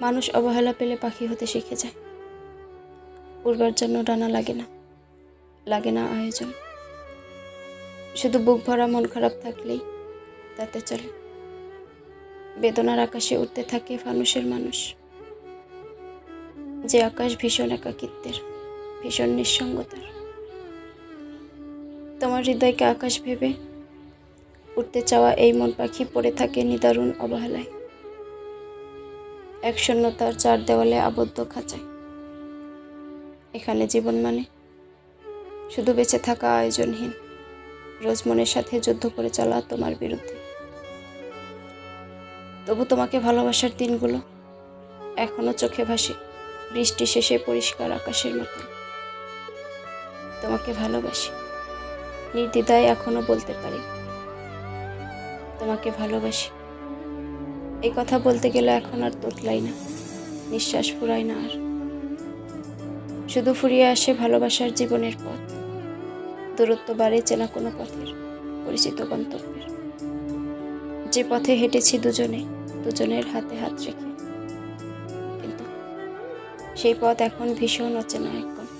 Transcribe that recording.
মানুষ অবহেলা পেলে পাখি হতে শিখে যায়। উড়বার জন্য ডানা লাগে না লাগে না আয়োজন। শুধু বুক ভরা, মন খারাপ থাকলেই তাতে চলে। বেদনার আকাশে উঠতে থাকে ফানুষের মানুষ। যে আকাশ ভীষণ একাকিত্বের, ভীষণ নিঃসঙ্গতার। তোমার হৃদয়কে আকাশ ভেবে উঠতে চাওয়া এই মন পাখি পড়ে থাকে নিদারুণ অবহেলায়। এক শূন্যতার চার দেওয়ালে আবদ্ধ খাঁচায়। এখানে জীবন মানে শুধু বেঁচে থাকা আয়োজনহীন রোজ মনের সাথে যুদ্ধ করে চলা তোমার বিরুদ্ধে। তবু তোমাকে ভালোবাসার দিনগুলো এখনও চোখে ভাসে, বৃষ্টি শেষে পরিষ্কার আকাশের মতো তোমাকে ভালোবাসি, নির্দ্বিধায় এখনও বলতে পারি। তোমাকে ভালোবাসি এই কথা বলতে গেলে এখন আর তোতলাই না, নিঃশ্বাস ফুরায় না আর। শুধু ফুরিয়ে আসে ভালোবাসার জীবনের পথ, দূরত্ব বাড়ে চেনা কোনো পথের, পরিচিত গন্তব্যের। যে পথে হেঁটেছি দুজনে, দুজনের হাতে হাত রেখে। কিন্তু সেই পথ এখন ভীষণ অচেনা গন্তব্য।